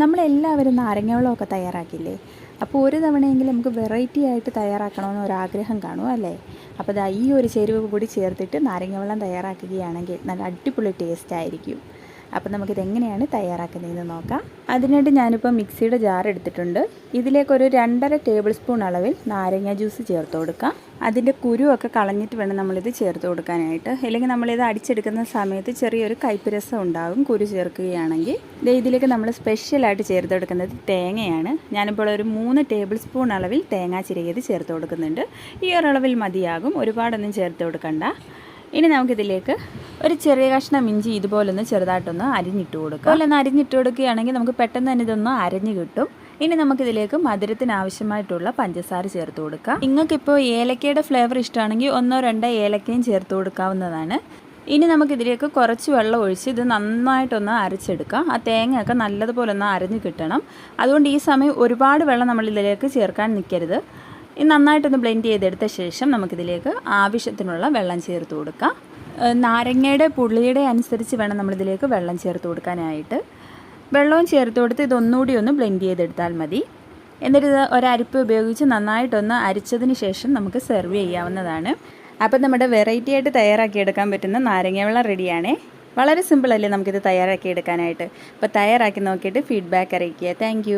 നമ്മളെല്ലാവരും നാരങ്ങവെള്ളമൊക്കെ തയ്യാറാക്കില്ലേ അപ്പോൾ ഒരു തവണയെങ്കിലും നമുക്ക് വെറൈറ്റി ആയിട്ട് തയ്യാറാക്കണമെന്ന് ഒരാഗ്രഹം കാണും അല്ലേ? അപ്പോൾ ദാ ഈ ഒരു ചേരുവ കൂടി ചേർത്തിട്ട് നാരങ്ങവെള്ളം തയ്യാറാക്കുകയാണെങ്കിൽ നല്ല അടിപൊളി ടേസ്റ്റ് ആയിരിക്കും. അപ്പോൾ നമുക്കിത് എങ്ങനെയാണ് തയ്യാറാക്കുന്നതെന്ന് നോക്കാം. അതിനായിട്ട് ഞാനിപ്പോൾ മിക്സിയുടെ ജാർ എടുത്തിട്ടുണ്ട്. ഇതിലേക്കൊരു രണ്ടര ടേബിൾ സ്പൂൺ അളവിൽ നാരങ്ങ ജ്യൂസ് ചേർത്ത് കൊടുക്കാം. അതിന്റെ കുരുവൊക്കെ കളഞ്ഞിട്ട് വേണം നമ്മളിത് ചേർത്ത് കൊടുക്കാനായിട്ട്. അല്ലെങ്കിൽ നമ്മളിത് അടിച്ചെടുക്കുന്ന സമയത്ത് ചെറിയൊരു കൈപ്പുരസം ഉണ്ടാകും കുരു ചേർക്കുകയാണെങ്കിൽ. ഇതിലേക്ക് നമ്മൾ സ്പെഷ്യലായിട്ട് ചേർത്ത് കൊടുക്കുന്നത് തേങ്ങയാണ്. ഞാനിപ്പോൾ ഒരു മൂന്ന് ടേബിൾ സ്പൂൺ അളവിൽ തേങ്ങ ചിരകിയത് ചേർത്ത് കൊടുക്കുന്നുണ്ട്. ഈ ഒരളവിൽ മതിയാകും ഒരുപാടൊന്നും ചേർത്ത് കൊടുക്കണ്ട. ഇനി നമുക്കിതിലേക്ക് ഒരു ചെറിയ കഷ്ണം ഇഞ്ചി ഇതുപോലൊന്ന് ചെറുതായിട്ടൊന്ന് അരിഞ്ഞിട്ട് കൊടുക്കുക അതുപോലെ അരിഞ്ഞിട്ട് കൊടുക്കുകയാണെങ്കിൽ നമുക്ക് പെട്ടെന്ന് തന്നെ ഇതൊന്ന് അരഞ്ഞു കിട്ടും. ഇനി നമുക്കിതിലേക്ക് മധുരത്തിന് ആവശ്യമായിട്ടുള്ള പഞ്ചസാര ചേർത്ത് കൊടുക്കാം. നിങ്ങൾക്കിപ്പോൾ ഏലക്കയുടെ ഫ്ലേവർ ഇഷ്ടമാണെങ്കിൽ ഒന്നോ രണ്ടോ ഏലക്കയും ചേർത്ത് കൊടുക്കാവുന്നതാണ്. ഇനി നമുക്കിതിലേക്ക് കുറച്ച് വെള്ളം ഒഴിച്ച് ഇത് നന്നായിട്ടൊന്ന് അരച്ചെടുക്കാം. ആ തേങ്ങയൊക്കെ നല്ലതുപോലെ ഒന്ന് അരഞ്ഞു കിട്ടണം. അതുകൊണ്ട് ഈ സമയം ഒരുപാട് വെള്ളം നമ്മൾ ഇതിലേക്ക് ചേർക്കാൻ നിൽക്കരുത്. ഇത് നന്നായിട്ടൊന്ന് ബ്ലെൻഡ് ചെയ്തെടുത്ത ശേഷം നമുക്കിതിലേക്ക് ആവശ്യത്തിനുള്ള വെള്ളം ചേർത്ത് കൊടുക്കാം. നാരങ്ങയുടെ പുള്ളിയുടെ അനുസരിച്ച് വേണം നമ്മളിതിലേക്ക് വെള്ളം ചേർത്ത് കൊടുക്കാനായിട്ട്. വെള്ളവും ചേർത്ത് കൊടുത്ത് ഇതൊന്നുകൂടി ഒന്ന് ബ്ലെൻഡ് ചെയ്തെടുത്താൽ മതി. എന്നിട്ട് ഇത് ഒരരിപ്പ് ഉപയോഗിച്ച് നന്നായിട്ടൊന്ന് അരിച്ചതിന് ശേഷം നമുക്ക് സെർവ് ചെയ്യാവുന്നതാണ്. അപ്പം നമ്മുടെ വെറൈറ്റി ആയിട്ട് തയ്യാറാക്കിയെടുക്കാൻ പറ്റുന്ന നാരങ്ങ വെള്ളം റെഡിയാണേ വളരെ സിമ്പിളല്ലേ നമുക്കിത് തയ്യാറാക്കി എടുക്കാനായിട്ട് അപ്പോൾ തയ്യാറാക്കി നോക്കിയിട്ട് ഫീഡ്ബാക്ക് അറിയിക്കുക. താങ്ക്